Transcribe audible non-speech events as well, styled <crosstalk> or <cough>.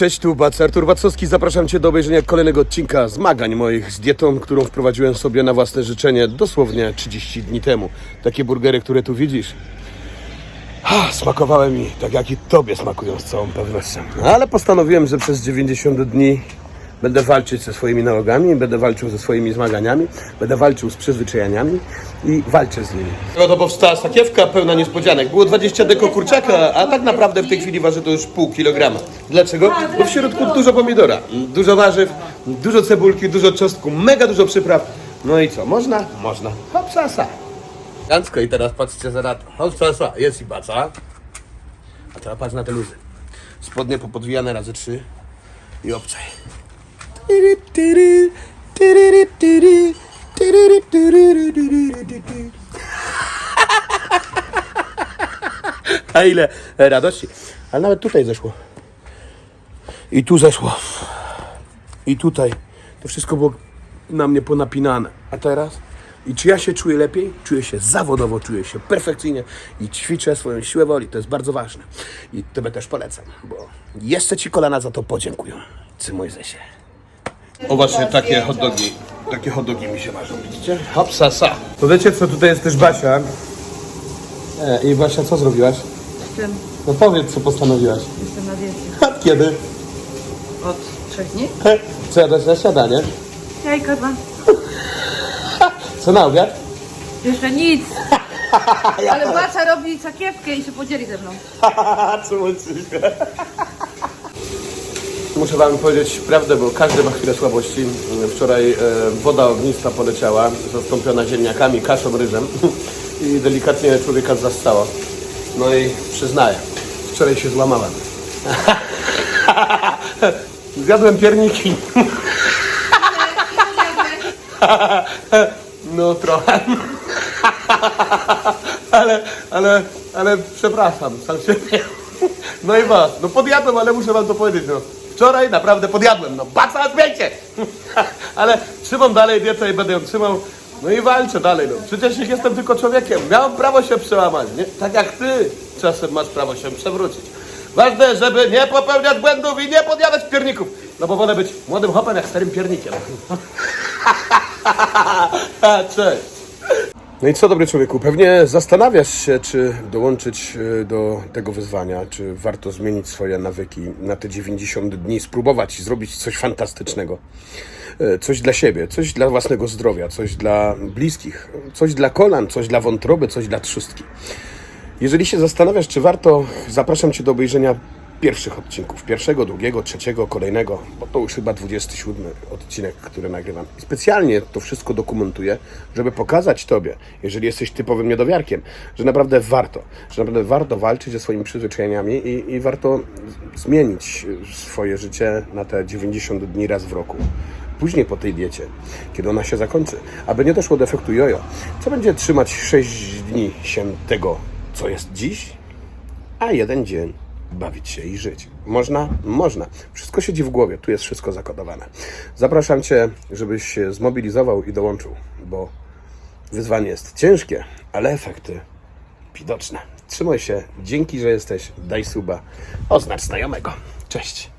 Cześć, tu Bac, Artur Bacowski. Zapraszam Cię do obejrzenia kolejnego odcinka zmagań moich z dietą, którą wprowadziłem sobie na własne życzenie dosłownie 30 dni temu. Takie burgery, które tu widzisz, ha, smakowały mi tak jak i Tobie smakują z całą pewnością. No, Ale postanowiłem, że przez 90 dni będę walczyć ze swoimi nałogami, będę walczył ze swoimi zmaganiami, będę walczył z przyzwyczajeniami i walczę z nimi. No to powstała sakiewka pełna niespodzianek. Było 20 deko kurczaka, a tak naprawdę w tej chwili waży to już pół kilograma. Dlaczego? Bo w środku dużo pomidora, dużo warzyw, dużo cebulki, dużo czosnku, mega dużo przypraw. No i co, można? Można. Hopsasa. Gancko i teraz patrzcie za to. Hopsasa, jest i baca. A teraz patrz na te luzy. Spodnie popodwijane razy trzy i obczaj. <laughs> A ile radości. Ale nawet tutaj zeszło. I tu zeszło. I tutaj. To wszystko było na mnie ponapinane. A teraz? I czy ja się czuję lepiej? Czuję się zawodowo, czuję się perfekcyjnie i ćwiczę swoją siłę woli. To jest bardzo ważne. I Tobie też polecam, bo jeszcze Ci kolana za to podziękują. Ty Mojzesie. O właśnie, takie hot dogi. Takie hot dogi mi się marzą, widzicie? Hopsasa. To wiecie co, tutaj jest też Basia. E, I Basia, co zrobiłaś? Czym? No powiedz, co postanowiłaś. Jestem na diecie. A Kiedy? Od trzech dni? He, Co jadłaś na śniadanie? Jajka dwa. Co na obiad? Jeszcze nic. Ale Baca robi sakiewkę i się podzieli ze mną. co się? Muszę wam powiedzieć prawdę, bo każdy ma chwilę słabości. Wczoraj e, woda ognista poleciała, zastąpiona ziemniakami, kaszą, ryżem <laughs> i delikatnie człowieka zastało. No i przyznaję, wczoraj się złamałem. <laughs> Zjadłem pierniki. <laughs> No trochę. ale, ale, ale przepraszam, sam siebie. No i was, no podjadłem, ale muszę wam to powiedzieć, no. Wczoraj naprawdę podjadłem, no baca, zmieńcie! <laughs> ale trzymam dalej dietę i będę ją trzymał. No i walczę dalej, no. Przecież nie jestem tylko człowiekiem. Miałem prawo się przełamać, nie? Tak jak ty czasem masz prawo się przewrócić. Ważne, żeby nie popełniać błędów i nie podjadać pierników. No bo wolę być młodym hopem jak starym piernikiem. <laughs> Cześć. No i co, dobry człowieku, pewnie zastanawiasz się, czy dołączyć e, do tego wyzwania, czy warto zmienić swoje nawyki na te 90 dni, spróbować zrobić coś fantastycznego. E, Coś dla siebie, coś dla własnego zdrowia, coś dla bliskich, coś dla kolan, coś dla wątroby, coś dla trzustki. Jeżeli się zastanawiasz, czy warto, zapraszam Cię do obejrzenia pierwszych odcinków. Pierwszego, drugiego, trzeciego, kolejnego, bo to już chyba 27 odcinek, który nagrywam. I specjalnie to wszystko dokumentuję, żeby pokazać Tobie, jeżeli jesteś typowym niedowiarkiem, że naprawdę warto, że naprawdę warto walczyć ze swoimi przyzwyczajeniami i, i warto zmienić swoje życie na te 90 dni raz w roku później po tej diecie, kiedy ona się zakończy, aby nie doszło do efektu jojo, co będzie trzymać 6 dni się tego, co jest dziś, a jeden dzień bawić się i żyć. Można? Można. Wszystko siedzi w głowie, tu jest wszystko zakodowane. Zapraszam Cię, żebyś się zmobilizował i dołączył, bo wyzwanie jest ciężkie, ale efekty widoczne. Trzymaj się, dzięki, że jesteś, daj suba, oznacz znajomego. Cześć.